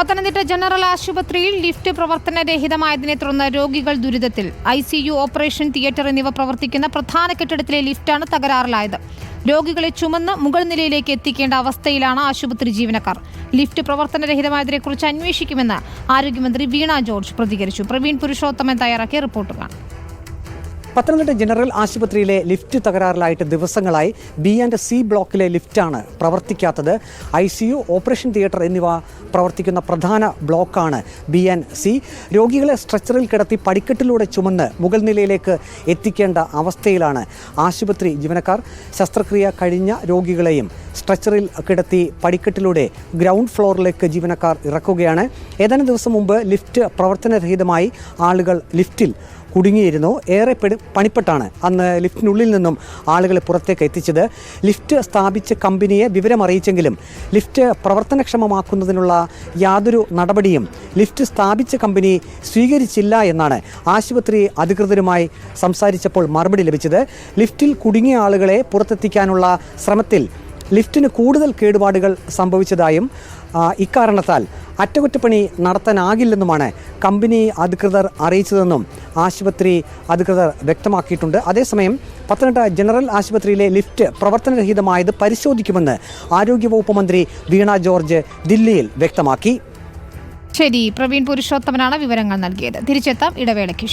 Pathanamthitta general ആശുപത്രിയിൽ lift പ്രവർത്തനരഹിതമായതിനെ തുടർന്ന് രോഗികൾ ദുരിതത്തിൽ. I C U operation theatre എന്നിവ പ്രവർത്തിക്കുന്ന പ്രധാന കെട്ടിടത്തിലെ ലിഫ്റ്റാണ് തകരാറിലായത്. രോഗികളെ ചുമന്ന് മുകൾ നിലയിലേക്ക് എത്തിക്കേണ്ട അവസ്ഥയിലാണ് ആശുപത്രി ജീവനക്കാർ. ലിഫ്റ്റ് പ്രവർത്തനരഹിതമായതിനെക്കുറിച്ച് അന്വേഷിക്കുമെന്ന് ആരോഗ്യമന്ത്രി വീണ ജോർജ് പ്രതികരിച്ചു. പ്രവീൺ പുരുഷോത്തമൻ തയ്യാറാക്കിയ റിപ്പോർട്ട് പത്തനംതിട്ട ജനറൽ ആശുപത്രിയിലെ ലിഫ്റ്റ് തകരാറിലായിട്ട് ദിവസങ്ങളായി ബി ആൻഡ് സി ബ്ലോക്കിലെ ലിഫ്റ്റാണ് പ്രവർത്തിക്കാത്തത്. I C U operation theatre എന്നിവ പ്രവർത്തിക്കുന്ന പ്രധാന ബ്ലോക്കാണ് ബി ആൻഡ് സി. രോഗികളെ സ്ട്രെച്ചറിൽ കിടത്തി പടിക്കെട്ടിലൂടെ ചുമന്ന് മുകൾ നിലയിലേക്ക് എത്തിക്കേണ്ട അവസ്ഥയിലാണ് ആശുപത്രി ജീവനക്കാർ. ശസ്ത്രക്രിയ കഴിഞ്ഞ രോഗികളെയും സ്ട്രെച്ചറിൽ കിടത്തി പടിക്കെട്ടിലൂടെ ഗ്രൗണ്ട് ഫ്ലോറിലേക്ക് ജീവനക്കാർ ഇറക്കുകയാണ്. ഏതാനും ദിവസം മുമ്പ് ലിഫ്റ്റ് പ്രവർത്തനരഹിതമായി ആളുകൾ ലിഫ്റ്റിൽ കുടുങ്ങിയിരുന്നു. ഏറെ പെടു പണിപ്പെട്ടാണ് അന്ന് ലിഫ്റ്റിനുള്ളിൽ നിന്നും ആളുകളെ പുറത്തേക്ക് എത്തിച്ചത്. ലിഫ്റ്റ് സ്ഥാപിച്ച കമ്പനിയെ വിവരമറിയിച്ചെങ്കിലും ലിഫ്റ്റ് പ്രവർത്തനക്ഷമമാക്കുന്നതിനുള്ള യാതൊരു നടപടിയും ലിഫ്റ്റ് സ്ഥാപിച്ച കമ്പനി സ്വീകരിച്ചില്ല എന്നാണ് ആശുപത്രി അധികൃതരുമായി സംസാരിച്ചപ്പോൾ മറുപടി ലഭിച്ചത്. ലിഫ്റ്റിൽ കുടുങ്ങിയ ആളുകളെ പുറത്തെത്തിക്കാനുള്ള ശ്രമത്തിൽ ലിഫ്റ്റിന് കൂടുതൽ കേടുപാടുകൾ സംഭവിച്ചതായും ഇക്കാരണത്താൽ അറ്റകുറ്റപ്പണി നടത്താനാകില്ലെന്നുമാണ് കമ്പനി അധികൃതർ അറിയിച്ചതെന്നും ആശുപത്രി അധികൃതർ വ്യക്തമാക്കിയിട്ടുണ്ട്. അതേസമയം പത്തനംതിട്ട ജനറൽ ആശുപത്രിയിലെ ലിഫ്റ്റ് പ്രവർത്തനരഹിതമായത് പരിശോധിക്കുമെന്ന് ആരോഗ്യവകുപ്പ് മന്ത്രി വീണ ജോർജ് ദില്ലിയിൽ വ്യക്തമാക്കി. ശരി പ്രവീൺ പുരുഷോത്തമനാണ് വിവരങ്ങൾ നൽകിയത്. തിരിച്ചെത്താം ഇടവേളയ്ക്ക്.